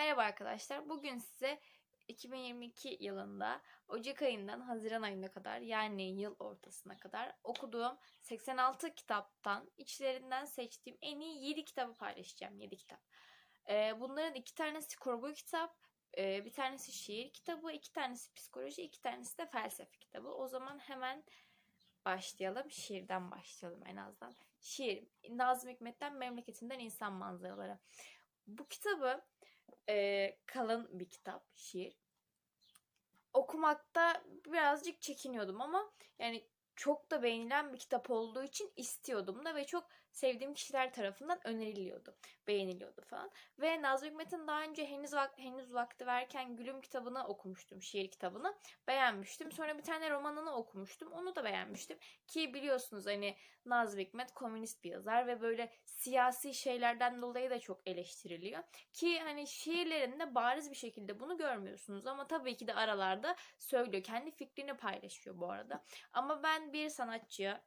Merhaba arkadaşlar. Bugün size 2022 yılında Ocak ayından Haziran ayına kadar yani yıl ortasına kadar okuduğum 86 kitaptan içlerinden seçtiğim en iyi 7 kitabı paylaşacağım. 7 kitap. Ee, bunların iki tanesi kurgu kitap, e, bir tanesi şiir kitabı, iki tanesi psikoloji, iki tanesi de felsefe kitabı. O zaman hemen başlayalım. Şiirden başlayalım en azından. Şiir. Nazım Hikmet'ten Memleketinden İnsan Manzaraları. Bu kitabı e, kalın bir kitap, şiir. Okumakta birazcık çekiniyordum ama yani çok da beğenilen bir kitap olduğu için istiyordum da ve çok sevdiğim kişiler tarafından öneriliyordu, beğeniliyordu falan. Ve Nazım Hikmet'in daha önce henüz vak henüz vakti verken Gülüm kitabını okumuştum, şiir kitabını. Beğenmiştim. Sonra bir tane romanını okumuştum. Onu da beğenmiştim. Ki biliyorsunuz hani Nazım Hikmet komünist bir yazar ve böyle siyasi şeylerden dolayı da çok eleştiriliyor. Ki hani şiirlerinde bariz bir şekilde bunu görmüyorsunuz ama tabii ki de aralarda söylüyor. Kendi fikrini paylaşıyor bu arada. Ama ben bir sanatçıya,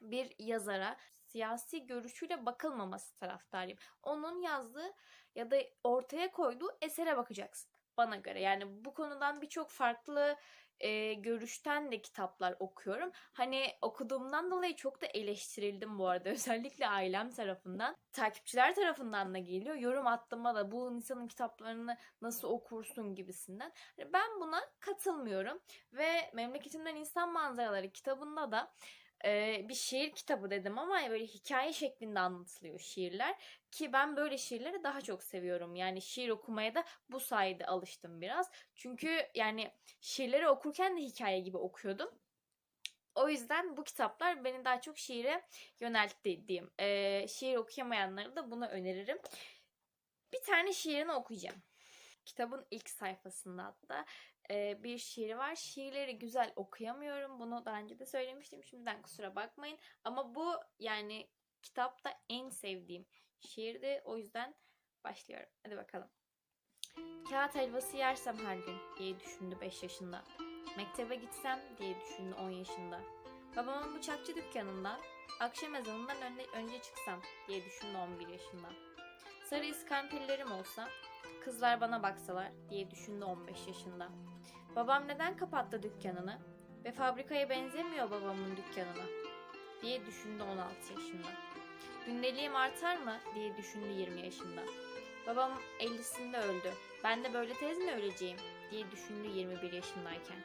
bir yazara siyasi görüşüyle bakılmaması taraftarıyım. Onun yazdığı ya da ortaya koyduğu esere bakacaksın bana göre. Yani bu konudan birçok farklı e, görüşten de kitaplar okuyorum. Hani okuduğumdan dolayı çok da eleştirildim bu arada. Özellikle ailem tarafından. Takipçiler tarafından da geliyor. Yorum attığıma da bu insanın kitaplarını nasıl okursun gibisinden. Hani ben buna katılmıyorum. Ve Memleketimden İnsan Manzaraları kitabında da e, bir şiir kitabı dedim ama böyle hikaye şeklinde anlatılıyor şiirler. Ki ben böyle şiirleri daha çok seviyorum. Yani şiir okumaya da bu sayede alıştım biraz. Çünkü yani şiirleri okurken de hikaye gibi okuyordum. O yüzden bu kitaplar beni daha çok şiire yöneltti diyeyim. Ee, şiir okuyamayanlara da bunu öneririm. Bir tane şiirini okuyacağım. Kitabın ilk sayfasında hatta bir şiiri var. Şiirleri güzel okuyamıyorum. Bunu daha önce de söylemiştim. Şimdiden kusura bakmayın. Ama bu yani kitapta en sevdiğim şiirdi. O yüzden başlıyorum. Hadi bakalım. Kağıt helvası yersem her gün diye düşündü 5 yaşında. Mektebe gitsem diye düşündü 10 yaşında. Babamın bıçakçı dükkanından akşam ezanından önce, önce çıksam diye düşündü 11 yaşında. Sarı iskarpillerim olsa kızlar bana baksalar diye düşündü 15 yaşında. Babam neden kapattı dükkanını ve fabrikaya benzemiyor babamın dükkanına diye düşündü 16 yaşında. Gündeliğim artar mı diye düşündü 20 yaşında. Babam 50'sinde öldü. Ben de böyle tez mi öleceğim diye düşündü 21 yaşındayken.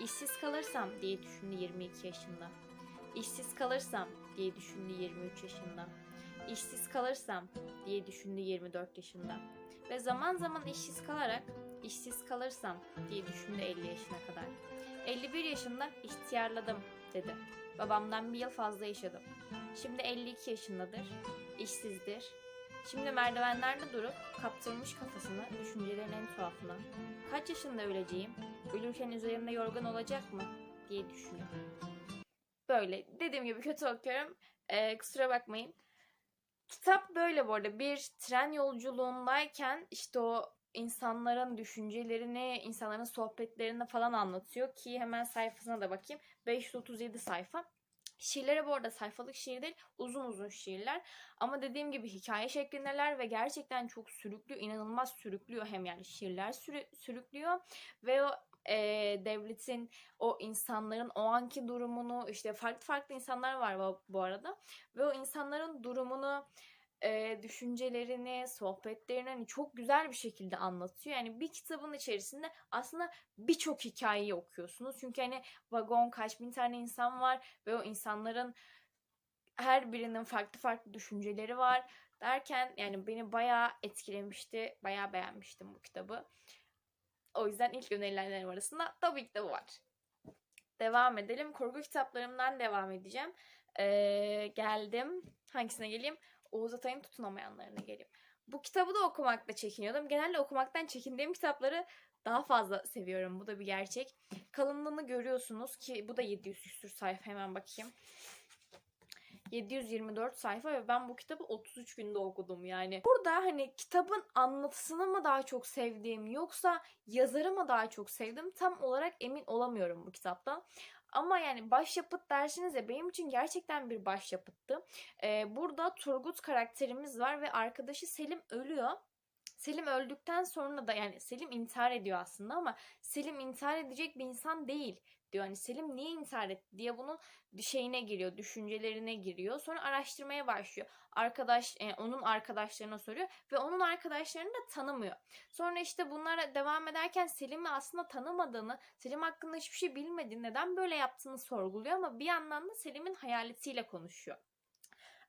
İşsiz kalırsam diye düşündü 22 yaşında. İşsiz kalırsam diye düşündü 23 yaşında. İşsiz kalırsam diye düşündü 24 yaşında. Ve zaman zaman işsiz kalarak işsiz kalırsam diye düşündü 50 yaşına kadar. 51 yaşında ihtiyarladım dedi. Babamdan bir yıl fazla yaşadım. Şimdi 52 yaşındadır. işsizdir. Şimdi merdivenlerde durup kaptırmış kafasını düşüncelerin en tuhafına. Kaç yaşında öleceğim? Ölürken üzerimde yorgan olacak mı? diye düşünüyor. Böyle dediğim gibi kötü okuyorum. Ee, kusura bakmayın. Kitap böyle bu arada. Bir tren yolculuğundayken işte o insanların düşüncelerini, insanların sohbetlerini falan anlatıyor ki hemen sayfasına da bakayım. 537 sayfa. Şiirleri bu arada sayfalık şiir değil, uzun uzun şiirler. Ama dediğim gibi hikaye şeklindeler ve gerçekten çok sürüklüyor, inanılmaz sürüklüyor hem yani şiirler sürü, sürüklüyor ve o e, devletin o insanların o anki durumunu işte farklı farklı insanlar var bu, bu arada ve o insanların durumunu e, düşüncelerini, sohbetlerini hani çok güzel bir şekilde anlatıyor. Yani bir kitabın içerisinde aslında birçok hikayeyi okuyorsunuz. Çünkü hani vagon kaç bin tane insan var ve o insanların her birinin farklı farklı düşünceleri var derken yani beni bayağı etkilemişti. Bayağı beğenmiştim bu kitabı. O yüzden ilk önerilenlerim arasında tabii ki de bu var. Devam edelim. Kurgu kitaplarımdan devam edeceğim. Ee, geldim. Hangisine geleyim? Oğuz Atay'ın tutunamayanlarına geleyim. Bu kitabı da okumakta çekiniyordum. Genelde okumaktan çekindiğim kitapları daha fazla seviyorum. Bu da bir gerçek. Kalınlığını görüyorsunuz ki bu da 700 küsur sayfa. Hemen bakayım. 724 sayfa ve ben bu kitabı 33 günde okudum yani. Burada hani kitabın anlatısını mı daha çok sevdiğim yoksa yazarı mı daha çok sevdim tam olarak emin olamıyorum bu kitaptan. Ama yani başyapıt dersiniz ya benim için gerçekten bir başyapıttı. Ee, burada Turgut karakterimiz var ve arkadaşı Selim ölüyor. Selim öldükten sonra da yani Selim intihar ediyor aslında ama Selim intihar edecek bir insan değil diyor. Hani Selim niye intihar etti diye bunun şeyine giriyor, düşüncelerine giriyor. Sonra araştırmaya başlıyor. Arkadaş, e, onun arkadaşlarına soruyor ve onun arkadaşlarını da tanımıyor. Sonra işte bunlara devam ederken Selim'i aslında tanımadığını, Selim hakkında hiçbir şey bilmediğini, neden böyle yaptığını sorguluyor ama bir yandan da Selim'in hayaletiyle konuşuyor.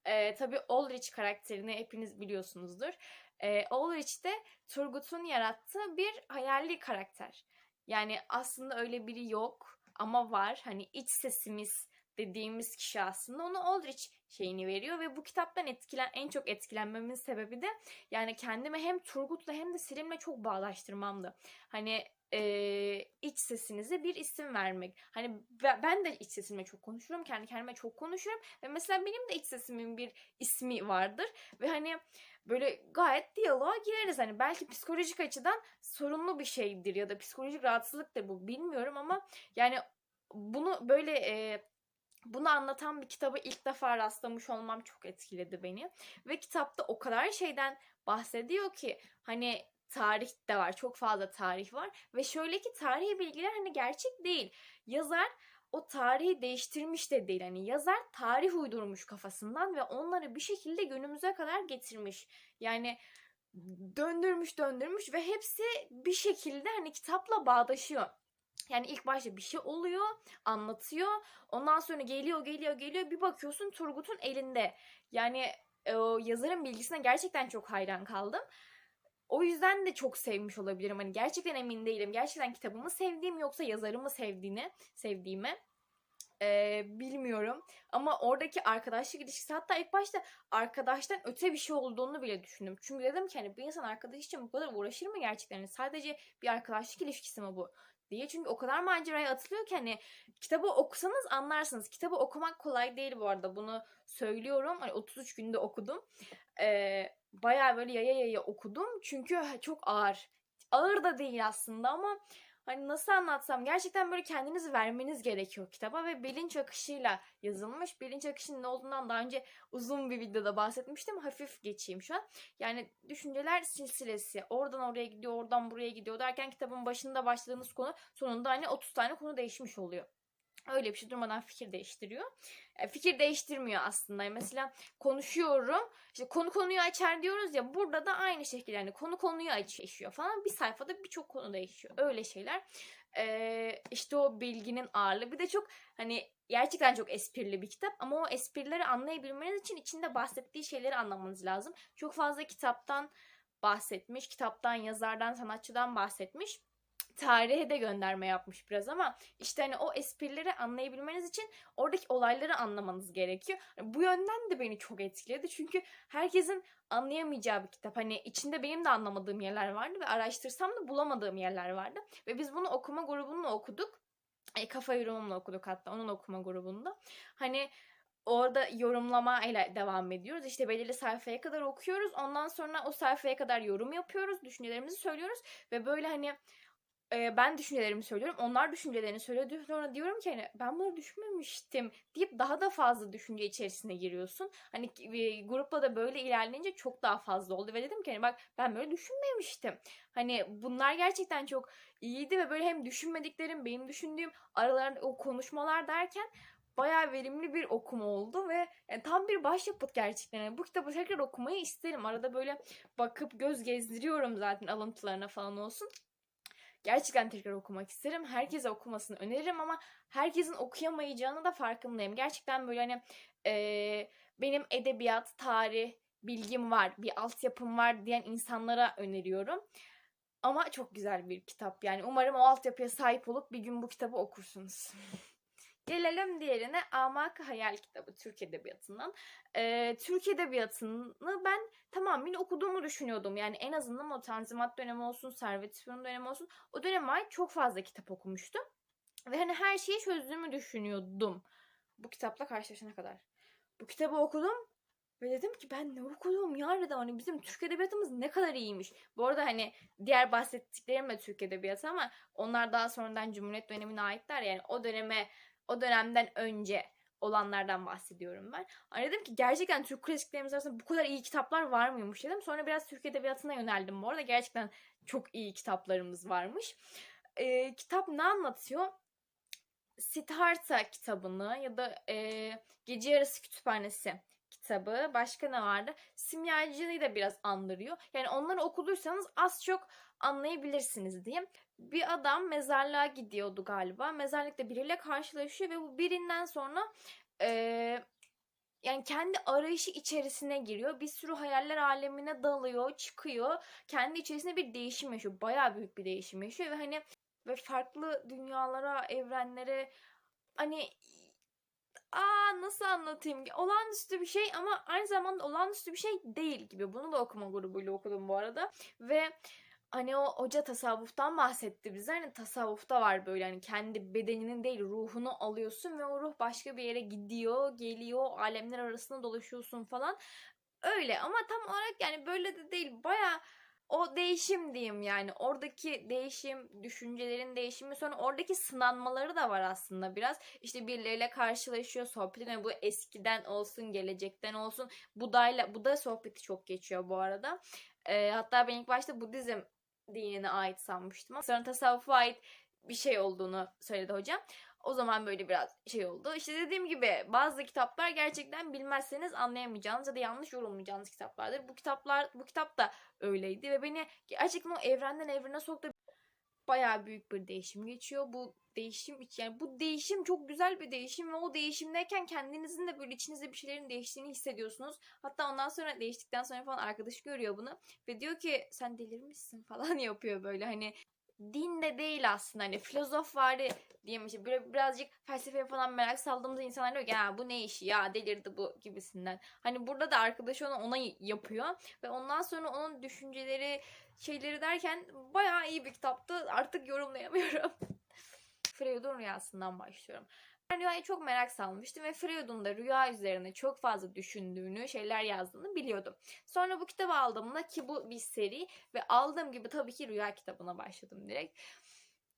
Ee, tabii Ulrich karakterini hepiniz biliyorsunuzdur. Ee, Ulrich de Turgut'un yarattığı bir hayali karakter. Yani aslında öyle biri yok ama var. Hani iç sesimiz dediğimiz kişi aslında ona Ulrich şeyini veriyor ve bu kitaptan etkilen en çok etkilenmemin sebebi de yani kendimi hem Turgut'la hem de Selim'le çok bağlaştırmamdı. Hani e, iç sesinize bir isim vermek. Hani ben de iç sesimle çok konuşurum. Kendi kendime çok konuşurum. Ve mesela benim de iç sesimin bir ismi vardır. Ve hani böyle gayet diyaloğa gireriz. Hani belki psikolojik açıdan sorunlu bir şeydir ya da psikolojik rahatsızlıktır bu bilmiyorum ama yani bunu böyle e, bunu anlatan bir kitaba ilk defa rastlamış olmam çok etkiledi beni. Ve kitapta o kadar şeyden bahsediyor ki hani tarih de var. Çok fazla tarih var. Ve şöyle ki tarihi bilgiler hani gerçek değil. Yazar o tarihi değiştirmiş de değil. Hani yazar tarih uydurmuş kafasından ve onları bir şekilde günümüze kadar getirmiş. Yani döndürmüş döndürmüş ve hepsi bir şekilde hani kitapla bağdaşıyor. Yani ilk başta bir şey oluyor, anlatıyor. Ondan sonra geliyor, geliyor, geliyor. Bir bakıyorsun Turgut'un elinde. Yani o yazarın bilgisine gerçekten çok hayran kaldım. O yüzden de çok sevmiş olabilirim. Hani gerçekten emin değilim. Gerçekten kitabımı sevdiğim yoksa yazarımı sevdiğini, sevdiğimi ee, bilmiyorum. Ama oradaki arkadaşlık ilişkisi hatta ilk başta arkadaştan öte bir şey olduğunu bile düşündüm. Çünkü dedim ki hani bir insan arkadaş için bu kadar uğraşır mı gerçekten? Yani sadece bir arkadaşlık ilişkisi mi bu? Diye. Çünkü o kadar maceraya atılıyor ki hani kitabı okusanız anlarsınız. Kitabı okumak kolay değil bu arada. Bunu söylüyorum. Hani 33 günde okudum. Ee, bayağı böyle yaya yaya okudum. Çünkü çok ağır. Ağır da değil aslında ama hani nasıl anlatsam gerçekten böyle kendinizi vermeniz gerekiyor kitaba ve bilinç akışıyla yazılmış. Bilinç akışının ne olduğundan daha önce uzun bir videoda bahsetmiştim. Hafif geçeyim şu an. Yani düşünceler silsilesi. Oradan oraya gidiyor, oradan buraya gidiyor derken kitabın başında başladığınız konu sonunda hani 30 tane konu değişmiş oluyor. Öyle bir şey durmadan fikir değiştiriyor. E, fikir değiştirmiyor aslında. Mesela konuşuyorum. İşte konu konuyu açar diyoruz ya. Burada da aynı şekilde yani konu konuyu açıyor falan. Bir sayfada birçok konu değişiyor. Öyle şeyler. Ee, işte o bilginin ağırlığı. Bir de çok hani gerçekten çok esprili bir kitap ama o esprileri anlayabilmeniz için içinde bahsettiği şeyleri anlamanız lazım. Çok fazla kitaptan bahsetmiş, kitaptan, yazardan, sanatçıdan bahsetmiş tarihe de gönderme yapmış biraz ama işte hani o esprileri anlayabilmeniz için oradaki olayları anlamanız gerekiyor. Bu yönden de beni çok etkiledi çünkü herkesin anlayamayacağı bir kitap. Hani içinde benim de anlamadığım yerler vardı ve araştırsam da bulamadığım yerler vardı. Ve biz bunu okuma grubunla okuduk. E, kafa yorumumla okuduk hatta onun okuma grubunda. Hani orada yorumlama ile devam ediyoruz. İşte belirli sayfaya kadar okuyoruz. Ondan sonra o sayfaya kadar yorum yapıyoruz. Düşüncelerimizi söylüyoruz. Ve böyle hani e, ben düşüncelerimi söylüyorum. Onlar düşüncelerini söylüyor. Sonra diyorum ki hani ben bunu düşünmemiştim deyip daha da fazla düşünce içerisine giriyorsun. Hani e, grupla da böyle ilerleyince çok daha fazla oldu ve dedim ki hani bak ben böyle düşünmemiştim. Hani bunlar gerçekten çok iyiydi ve böyle hem düşünmediklerim benim düşündüğüm aralarında o konuşmalar derken bayağı verimli bir okuma oldu ve yani tam bir başyapıt gerçekten. Yani bu kitabı tekrar okumayı isterim. Arada böyle bakıp göz gezdiriyorum zaten alıntılarına falan olsun gerçekten tekrar okumak isterim. Herkese okumasını öneririm ama herkesin okuyamayacağını da farkındayım. Gerçekten böyle hani e, benim edebiyat, tarih bilgim var, bir altyapım var diyen insanlara öneriyorum. Ama çok güzel bir kitap. Yani umarım o altyapıya sahip olup bir gün bu kitabı okursunuz. Gelelim diğerine Amak Hayal kitabı Türk Edebiyatı'ndan. Ee, Türk Edebiyatı'nı ben tamamen okuduğumu düşünüyordum. Yani en azından o Tanzimat dönemi olsun, Servet Fünun dönemi olsun. O döneme ait çok fazla kitap okumuştum. Ve hani her şeyi çözdüğümü düşünüyordum. Bu kitapla karşılaşana kadar. Bu kitabı okudum ve dedim ki ben ne okudum ya dedim hani bizim Türk Edebiyatımız ne kadar iyiymiş. Bu arada hani diğer bahsettiklerim de Türk Edebiyatı ama onlar daha sonradan Cumhuriyet dönemine aitler. Yani o döneme o dönemden önce olanlardan bahsediyorum ben. Hani dedim ki gerçekten Türk klasiklerimiz arasında bu kadar iyi kitaplar var mıymış dedim. Sonra biraz Türk Edebiyatı'na yöneldim bu arada. Gerçekten çok iyi kitaplarımız varmış. Ee, kitap ne anlatıyor? Siddhartha kitabını ya da e, Gece Yarısı Kütüphanesi kitabı. Başka ne vardı? Simyacıyı da biraz andırıyor. Yani onları okuduysanız az çok anlayabilirsiniz diyeyim. Bir adam mezarlığa gidiyordu galiba. Mezarlıkta biriyle karşılaşıyor ve bu birinden sonra e, yani kendi arayışı içerisine giriyor. Bir sürü hayaller alemine dalıyor, çıkıyor. Kendi içerisinde bir değişim yaşıyor. Bayağı büyük bir değişim yaşıyor ve hani ve farklı dünyalara, evrenlere hani aa nasıl anlatayım ki olağanüstü bir şey ama aynı zamanda olağanüstü bir şey değil gibi. Bunu da okuma grubuyla okudum bu arada ve hani o hoca tasavvuftan bahsetti bize. Hani tasavvufta var böyle hani kendi bedeninin değil ruhunu alıyorsun ve o ruh başka bir yere gidiyor, geliyor, alemler arasında dolaşıyorsun falan. Öyle ama tam olarak yani böyle de değil. Baya o değişim diyeyim yani oradaki değişim, düşüncelerin değişimi sonra oradaki sınanmaları da var aslında biraz. İşte birileriyle karşılaşıyor, sohbet ediyor. Bu eskiden olsun, gelecekten olsun. Budayla, Buda sohbeti çok geçiyor bu arada. Ee, hatta ben ilk başta Budizm dinine ait sanmıştım. Sonra tasavvufa ait bir şey olduğunu söyledi hocam. O zaman böyle biraz şey oldu. İşte dediğim gibi bazı kitaplar gerçekten bilmezseniz anlayamayacağınız ya da yanlış yorumlayacağınız kitaplardır. Bu kitaplar bu kitap da öyleydi ve beni gerçekten o evrenden evrene soktu. Bayağı büyük bir değişim geçiyor. Bu değişim yani bu değişim çok güzel bir değişim ve o değişimdeyken kendinizin de böyle içinizde bir şeylerin değiştiğini hissediyorsunuz. Hatta ondan sonra değiştikten sonra falan arkadaş görüyor bunu ve diyor ki sen delirmişsin falan yapıyor böyle hani din de değil aslında hani filozof vardı diyeyim böyle birazcık felsefeye falan merak saldığımız insanlar diyor ki ya bu ne işi ya delirdi bu gibisinden. Hani burada da arkadaşı onu ona yapıyor ve ondan sonra onun düşünceleri şeyleri derken bayağı iyi bir kitaptı artık yorumlayamıyorum. Freud'un rüyasından başlıyorum. Ben rüyaya çok merak salmıştım ve Freud'un da rüya üzerine çok fazla düşündüğünü, şeyler yazdığını biliyordum. Sonra bu kitabı aldığımda ki bu bir seri ve aldığım gibi tabii ki rüya kitabına başladım direkt.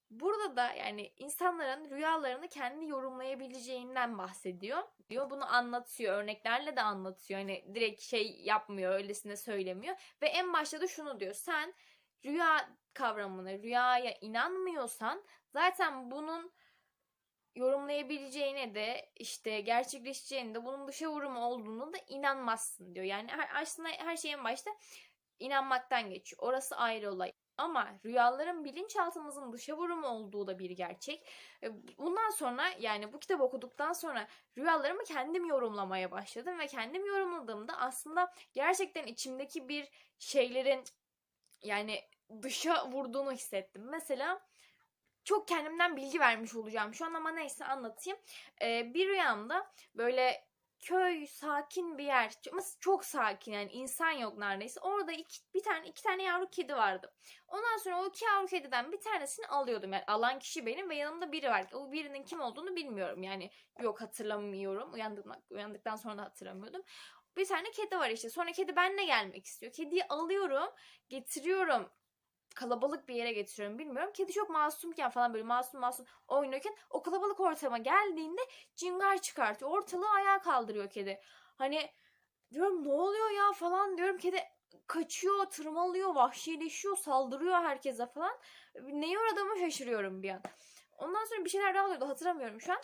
Burada da yani insanların rüyalarını kendi yorumlayabileceğinden bahsediyor. Diyor bunu anlatıyor, örneklerle de anlatıyor. Hani direkt şey yapmıyor, öylesine söylemiyor ve en başta da şunu diyor. Sen rüya kavramına, rüyaya inanmıyorsan zaten bunun yorumlayabileceğine de işte gerçekleşeceğine de bunun dışa vurumu olduğunu da inanmazsın diyor. Yani aslında her şeyin başta inanmaktan geçiyor. Orası ayrı olay. Ama rüyaların bilinçaltımızın dışa vurumu olduğu da bir gerçek. Bundan sonra yani bu kitap okuduktan sonra rüyalarımı kendim yorumlamaya başladım ve kendim yorumladığımda aslında gerçekten içimdeki bir şeylerin yani dışa vurduğunu hissettim. Mesela çok kendimden bilgi vermiş olacağım. Şu an ama neyse anlatayım. Ee, bir rüyamda böyle köy sakin bir yer. Ama çok sakin yani insan yok neredeyse. Orada iki, bir tane iki tane yavru kedi vardı. Ondan sonra o iki yavru kediden bir tanesini alıyordum. Yani alan kişi benim ve yanımda biri var. O birinin kim olduğunu bilmiyorum. Yani yok hatırlamıyorum. Uyandık, uyandıktan sonra da hatırlamıyordum. Bir tane kedi var işte. Sonra kedi benimle gelmek istiyor. Kediyi alıyorum getiriyorum kalabalık bir yere getiriyorum bilmiyorum. Kedi çok masumken falan böyle masum masum oynuyorken o kalabalık ortama geldiğinde cingar çıkartıyor. Ortalığı ayağa kaldırıyor kedi. Hani diyorum ne oluyor ya falan diyorum. Kedi kaçıyor, tırmalıyor, vahşileşiyor, saldırıyor herkese falan. Neye uğradığımı şaşırıyorum bir an. Ondan sonra bir şeyler daha oluyordu hatırlamıyorum şu an.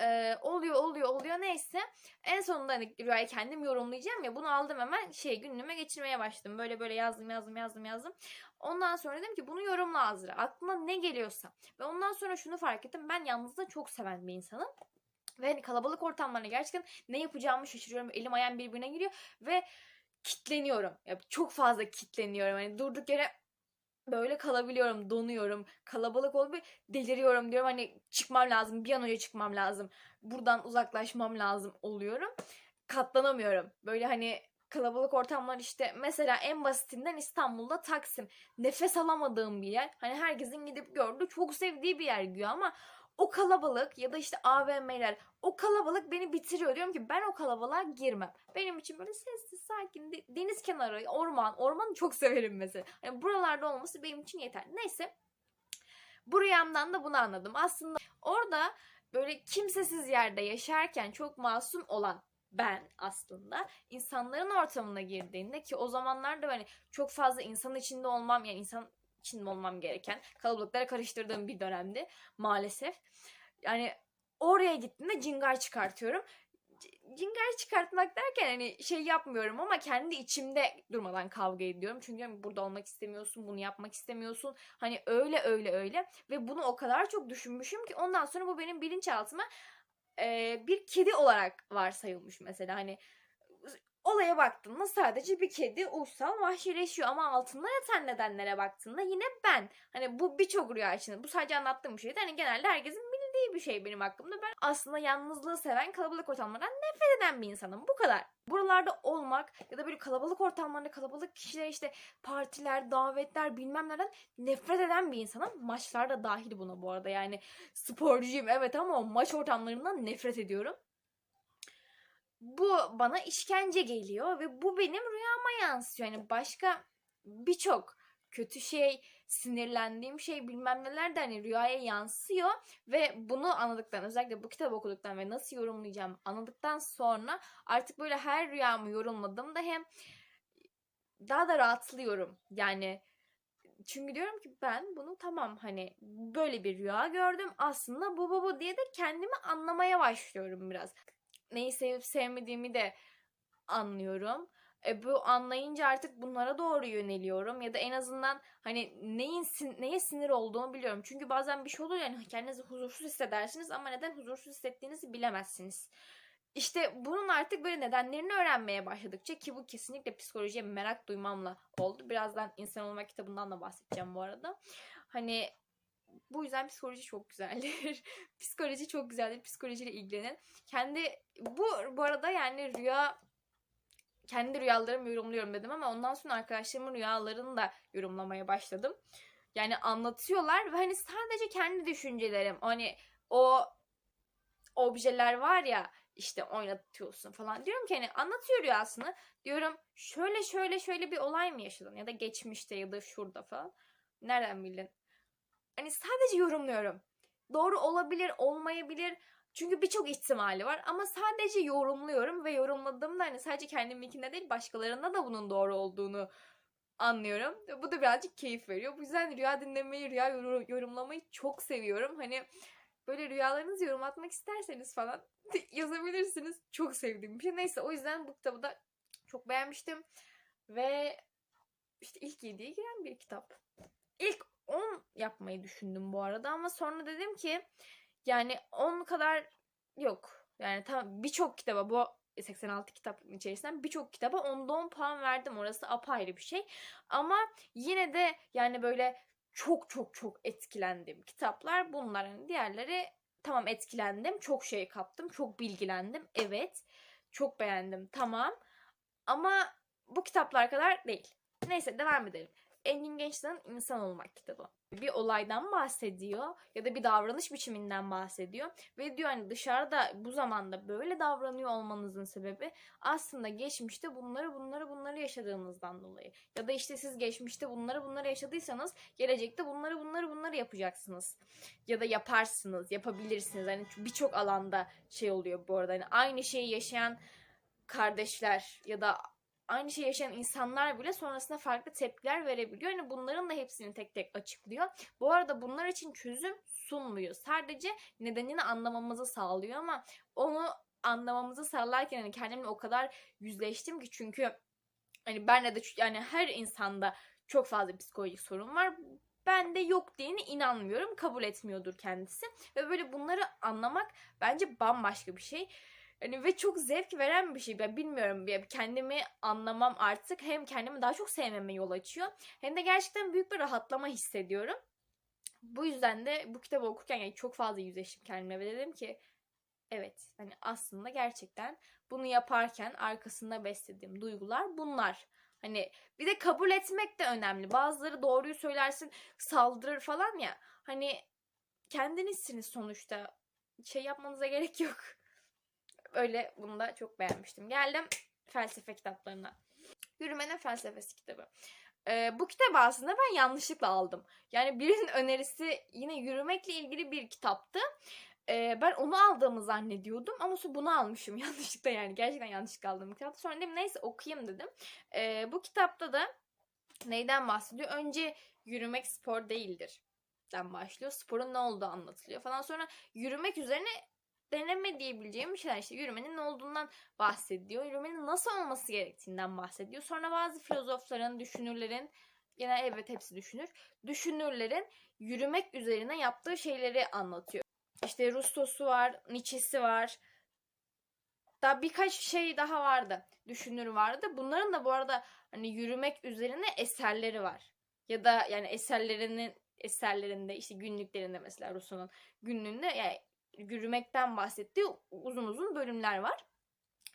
Ee, oluyor oluyor oluyor. Neyse. En sonunda hani rüyayı kendim yorumlayacağım ya bunu aldım hemen şey günlüğüme geçirmeye başladım. Böyle böyle yazdım yazdım yazdım yazdım. Ondan sonra dedim ki bunu yorumla Azra. Aklıma ne geliyorsa. Ve ondan sonra şunu fark ettim. Ben yalnızlığı çok seven bir insanım. Ve hani kalabalık ortamlarına gerçekten ne yapacağımı şaşırıyorum. Elim ayağım birbirine giriyor ve kitleniyorum. Ya çok fazla kitleniyorum. Hani durduk yere böyle kalabiliyorum, donuyorum. Kalabalık olup deliriyorum diyorum. Hani çıkmam lazım, bir an önce çıkmam lazım. Buradan uzaklaşmam lazım oluyorum. Katlanamıyorum. Böyle hani kalabalık ortamlar işte mesela en basitinden İstanbul'da Taksim. Nefes alamadığım bir yer. Hani herkesin gidip gördüğü çok sevdiği bir yer güya ama o kalabalık ya da işte AVM'ler o kalabalık beni bitiriyor. Diyorum ki ben o kalabalığa girmem. Benim için böyle sessiz sakin deniz kenarı orman ormanı çok severim mesela. Hani buralarda olması benim için yeter. Neyse bu rüyamdan da bunu anladım. Aslında orada böyle kimsesiz yerde yaşarken çok masum olan ben aslında insanların ortamına girdiğinde ki o zamanlarda böyle çok fazla insan içinde olmam yani insan içinde olmam gereken kalabalıklara karıştırdığım bir dönemdi maalesef. Yani oraya gittiğimde cingar çıkartıyorum. Cingar çıkartmak derken hani şey yapmıyorum ama kendi içimde durmadan kavga ediyorum. Çünkü hani burada olmak istemiyorsun, bunu yapmak istemiyorsun. Hani öyle öyle öyle ve bunu o kadar çok düşünmüşüm ki ondan sonra bu benim bilinçaltıma e, bir kedi olarak varsayılmış mesela hani olaya baktığında sadece bir kedi uysal vahşileşiyor ama altında yatan nedenlere baktığında yine ben. Hani bu birçok rüya için bu sadece anlattığım bir şeydi. Hani genelde herkesin bildiği bir şey benim hakkımda. Ben aslında yalnızlığı seven kalabalık ortamlardan nefret eden bir insanım. Bu kadar. Buralarda olmak ya da böyle kalabalık ortamlarda kalabalık kişiler işte partiler, davetler bilmem nereden nefret eden bir insanım. Maçlar da dahil buna bu arada yani sporcuyum evet ama maç ortamlarından nefret ediyorum bu bana işkence geliyor ve bu benim rüyama yansıyor. Yani başka birçok kötü şey, sinirlendiğim şey bilmem neler de hani rüyaya yansıyor ve bunu anladıktan özellikle bu kitabı okuduktan ve nasıl yorumlayacağım anladıktan sonra artık böyle her rüyamı yorumladığımda hem daha da rahatlıyorum. Yani çünkü diyorum ki ben bunu tamam hani böyle bir rüya gördüm aslında bu bu bu diye de kendimi anlamaya başlıyorum biraz neyi sevip sevmediğimi de anlıyorum. E bu anlayınca artık bunlara doğru yöneliyorum ya da en azından hani neyin neye sinir olduğumu biliyorum. Çünkü bazen bir şey olur yani kendinizi huzursuz hissedersiniz ama neden huzursuz hissettiğinizi bilemezsiniz. İşte bunun artık böyle nedenlerini öğrenmeye başladıkça ki bu kesinlikle psikolojiye merak duymamla oldu. Birazdan insan olma kitabından da bahsedeceğim bu arada. Hani bu yüzden psikoloji çok güzeldir. psikoloji çok güzeldir. Psikolojiyle ilgilenin. Kendi bu bu arada yani rüya kendi rüyalarımı yorumluyorum dedim ama ondan sonra arkadaşlarımın rüyalarını da yorumlamaya başladım. Yani anlatıyorlar ve hani sadece kendi düşüncelerim. Hani o objeler var ya işte oynatıyorsun falan. Diyorum ki hani anlatıyor rüyasını. Diyorum şöyle şöyle şöyle bir olay mı yaşadın ya da geçmişte ya da şurada falan. Nereden bildin? Hani sadece yorumluyorum. Doğru olabilir, olmayabilir. Çünkü birçok ihtimali var ama sadece yorumluyorum ve yorumladığımda hani sadece kendiminkinde değil başkalarında da bunun doğru olduğunu anlıyorum. Bu da birazcık keyif veriyor. Bu yüzden rüya dinlemeyi, rüya yorumlamayı çok seviyorum. Hani böyle rüyalarınızı yorumlatmak isterseniz falan yazabilirsiniz. Çok sevdiğim bir şey. Neyse o yüzden bu kitabı da çok beğenmiştim. Ve işte ilk yediye giren bir kitap. İlk 10 yapmayı düşündüm bu arada ama sonra dedim ki yani 10 kadar yok. Yani tam birçok kitaba bu 86 kitap içerisinden birçok kitaba 10'da 10 puan verdim. Orası apayrı bir şey. Ama yine de yani böyle çok çok çok etkilendiğim kitaplar bunlar. Yani diğerleri tamam etkilendim. Çok şey kaptım. Çok bilgilendim. Evet. Çok beğendim. Tamam. Ama bu kitaplar kadar değil. Neyse devam edelim. Engin Genç'ten İnsan Olmak kitabı. Bir olaydan bahsediyor ya da bir davranış biçiminden bahsediyor. Ve diyor hani dışarıda bu zamanda böyle davranıyor olmanızın sebebi aslında geçmişte bunları bunları bunları yaşadığınızdan dolayı. Ya da işte siz geçmişte bunları bunları yaşadıysanız gelecekte bunları bunları bunları yapacaksınız. Ya da yaparsınız, yapabilirsiniz. Hani birçok alanda şey oluyor bu arada. Hani aynı şeyi yaşayan kardeşler ya da aynı şey yaşayan insanlar bile sonrasında farklı tepkiler verebiliyor. Yani bunların da hepsini tek tek açıklıyor. Bu arada bunlar için çözüm sunmuyor. Sadece nedenini anlamamızı sağlıyor ama onu anlamamızı sağlarken hani kendimle o kadar yüzleştim ki çünkü hani ben de yani her insanda çok fazla psikolojik sorun var. Ben de yok diyene inanmıyorum. Kabul etmiyordur kendisi. Ve böyle bunları anlamak bence bambaşka bir şey. Hani ve çok zevk veren bir şey. Ben bilmiyorum ya kendimi anlamam artık hem kendimi daha çok sevmeme yol açıyor. Hem de gerçekten büyük bir rahatlama hissediyorum. Bu yüzden de bu kitabı okurken yani çok fazla yüzleştim kendime ve dedim ki evet hani aslında gerçekten bunu yaparken arkasında beslediğim duygular bunlar. Hani bir de kabul etmek de önemli. Bazıları doğruyu söylersin saldırır falan ya. Hani kendinizsiniz sonuçta. Şey yapmanıza gerek yok. Öyle bunu da çok beğenmiştim. Geldim felsefe kitaplarına. Yürümenin felsefesi kitabı. Ee, bu kitabı aslında ben yanlışlıkla aldım. Yani birinin önerisi yine yürümekle ilgili bir kitaptı. Ee, ben onu aldığımı zannediyordum ama sonra bunu almışım yanlışlıkla yani gerçekten yanlışlıkla aldığım kitap. Sonra dedim neyse okuyayım dedim. Ee, bu kitapta da neyden bahsediyor? Önce yürümek spor değildir den başlıyor. Sporun ne olduğu anlatılıyor falan. Sonra yürümek üzerine deneme diyebileceğim şeyler işte yürümenin ne olduğundan bahsediyor. Yürümenin nasıl olması gerektiğinden bahsediyor. Sonra bazı filozofların, düşünürlerin gene evet hepsi düşünür. Düşünürlerin yürümek üzerine yaptığı şeyleri anlatıyor. İşte Rustosu var, Nietzsche'si var. Daha birkaç şey daha vardı. Düşünür vardı. Bunların da bu arada hani yürümek üzerine eserleri var. Ya da yani eserlerinin eserlerinde işte günlüklerinde mesela Rousseau'nun günlüğünde yani yürümekten bahsettiği uzun uzun bölümler var.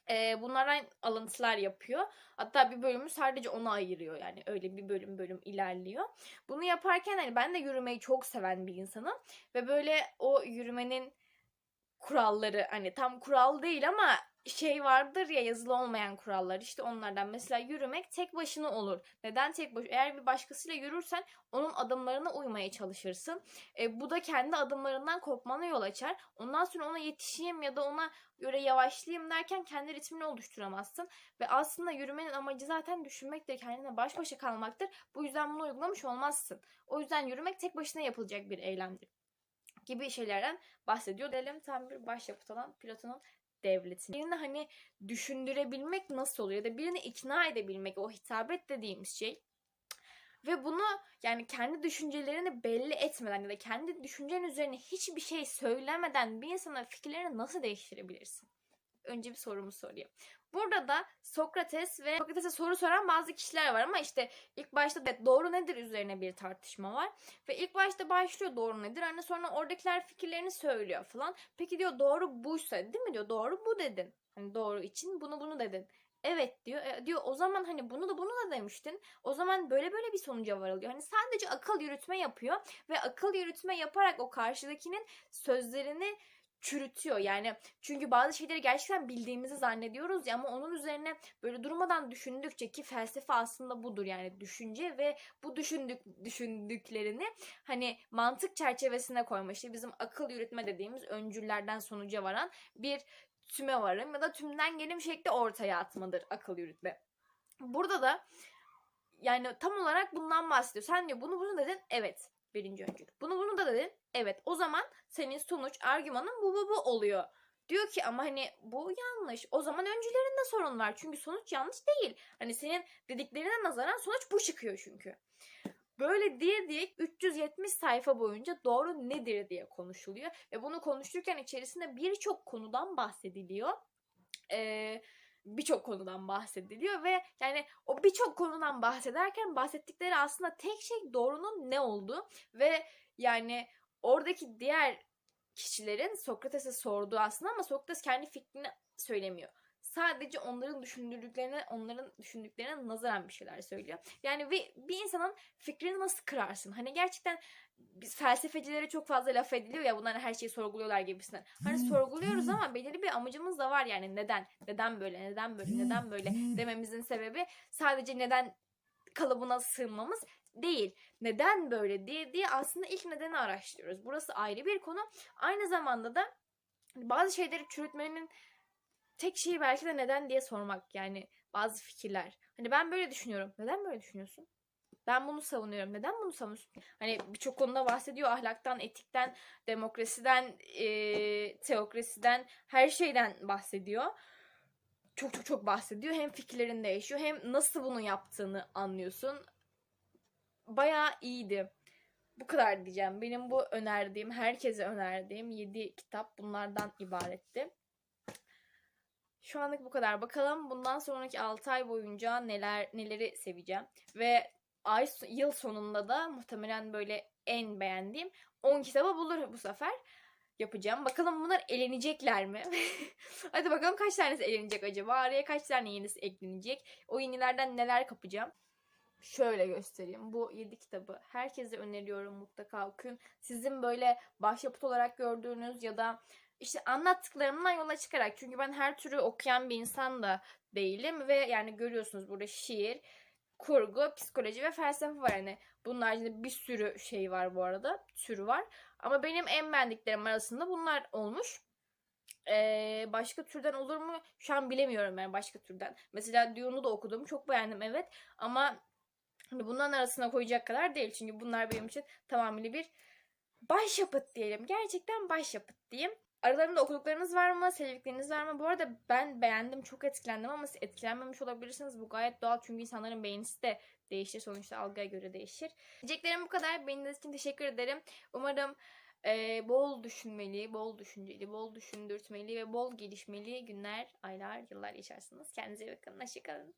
Ee, bunlardan alıntılar yapıyor. Hatta bir bölümü sadece ona ayırıyor yani öyle bir bölüm bölüm ilerliyor. Bunu yaparken hani ben de yürümeyi çok seven bir insanım ve böyle o yürümenin kuralları hani tam kural değil ama şey vardır ya yazılı olmayan kurallar işte onlardan mesela yürümek tek başına olur. Neden tek baş? Eğer bir başkasıyla yürürsen onun adımlarına uymaya çalışırsın. E, bu da kendi adımlarından kopmana yol açar. Ondan sonra ona yetişeyim ya da ona göre yavaşlayayım derken kendi ritmini oluşturamazsın. Ve aslında yürümenin amacı zaten düşünmektir, kendine baş başa kalmaktır. Bu yüzden bunu uygulamış olmazsın. O yüzden yürümek tek başına yapılacak bir eylemdir gibi şeylerden bahsediyor. Gelelim tam bir başyapıt olan Platon'un devletini. Birini hani düşündürebilmek nasıl oluyor ya da birini ikna edebilmek o hitabet dediğimiz şey. Ve bunu yani kendi düşüncelerini belli etmeden ya da kendi düşüncen üzerine hiçbir şey söylemeden bir insana fikirlerini nasıl değiştirebilirsin? Önce bir sorumu sorayım. Burada da Sokrates ve Sokrates'e soru soran bazı kişiler var ama işte ilk başta evet, doğru nedir üzerine bir tartışma var. Ve ilk başta başlıyor doğru nedir. Hani sonra oradakiler fikirlerini söylüyor falan. Peki diyor doğru buysa değil mi diyor. Doğru bu dedin. Hani doğru için bunu bunu dedin. Evet diyor. E, diyor o zaman hani bunu da bunu da demiştin. O zaman böyle böyle bir sonuca varılıyor. Hani sadece akıl yürütme yapıyor ve akıl yürütme yaparak o karşıdakinin sözlerini çürütüyor. Yani çünkü bazı şeyleri gerçekten bildiğimizi zannediyoruz ya ama onun üzerine böyle durmadan düşündükçe ki felsefe aslında budur yani düşünce ve bu düşündük düşündüklerini hani mantık çerçevesine koyma. İşte bizim akıl yürütme dediğimiz öncüllerden sonuca varan bir tüme varım ya da tümden gelim şekli ortaya atmadır akıl yürütme. Burada da yani tam olarak bundan bahsediyor. Sen diyor bunu bunu dedin. Evet birinci öncül. Bunu bunu da dedin. Evet o zaman senin sonuç argümanın bu bu bu oluyor. Diyor ki ama hani bu yanlış. O zaman öncülerinde sorun var. Çünkü sonuç yanlış değil. Hani senin dediklerine nazaran sonuç bu çıkıyor çünkü. Böyle diye diye 370 sayfa boyunca doğru nedir diye konuşuluyor. Ve bunu konuşurken içerisinde birçok konudan bahsediliyor. Ee, birçok konudan bahsediliyor ve yani o birçok konudan bahsederken bahsettikleri aslında tek şey doğrunun ne olduğu ve yani oradaki diğer kişilerin Sokrates'e sorduğu aslında ama Sokrates kendi fikrini söylemiyor. Sadece onların düşündürdüklerine, onların düşündüklerine nazaran bir şeyler söylüyor. Yani bir, bir insanın fikrini nasıl kırarsın? Hani gerçekten biz felsefecilere çok fazla laf ediliyor ya bunlar her şeyi sorguluyorlar gibisinden. Hani sorguluyoruz ama belirli bir amacımız da var yani neden? Neden böyle? Neden böyle? Neden böyle? dememizin sebebi sadece neden kalıbına sığmamız değil. Neden böyle diye diye aslında ilk nedeni araştırıyoruz. Burası ayrı bir konu. Aynı zamanda da bazı şeyleri çürütmenin tek şeyi belki de neden diye sormak yani bazı fikirler. Hani ben böyle düşünüyorum. Neden böyle düşünüyorsun? Ben bunu savunuyorum. Neden bunu savunuyorsun? Hani birçok konuda bahsediyor. Ahlaktan, etikten, demokrasiden, e, teokrasiden, her şeyden bahsediyor. Çok çok çok bahsediyor. Hem fikirlerin değişiyor hem nasıl bunu yaptığını anlıyorsun. Bayağı iyiydi. Bu kadar diyeceğim. Benim bu önerdiğim, herkese önerdiğim 7 kitap bunlardan ibaretti. Şu anlık bu kadar. Bakalım bundan sonraki 6 ay boyunca neler neleri seveceğim. Ve ay yıl sonunda da muhtemelen böyle en beğendiğim 10 kitaba bulur bu sefer yapacağım. Bakalım bunlar elenecekler mi? Hadi bakalım kaç tanesi elenecek acaba? Araya kaç tane yenisi eklenecek? O yenilerden neler kapacağım? Şöyle göstereyim. Bu 7 kitabı herkese öneriyorum mutlaka okuyun. Sizin böyle başyapıt olarak gördüğünüz ya da işte anlattıklarımdan yola çıkarak çünkü ben her türü okuyan bir insan da değilim ve yani görüyorsunuz burada şiir, kurgu, psikoloji ve felsefe var. Yani bunun haricinde bir sürü şey var bu arada. Türü var. Ama benim en beğendiklerim arasında bunlar olmuş. Ee, başka türden olur mu? Şu an bilemiyorum yani başka türden. Mesela Dune'u da okudum. Çok beğendim evet. Ama hani bunların arasına koyacak kadar değil. Çünkü bunlar benim için tamamıyla bir başyapıt diyelim. Gerçekten başyapıt diyeyim. Aralarında okuduklarınız var mı? Sevdikleriniz var mı? Bu arada ben beğendim. Çok etkilendim ama siz etkilenmemiş olabilirsiniz. Bu gayet doğal. Çünkü insanların beğenisi de değişir. Sonuçta algıya göre değişir. Diyeceklerim bu kadar. Beğendiğiniz için teşekkür ederim. Umarım e, bol düşünmeli, bol düşünceli, bol düşündürtmeli ve bol gelişmeli günler, aylar, yıllar yaşarsınız. Kendinize iyi bakın. Hoşçakalın.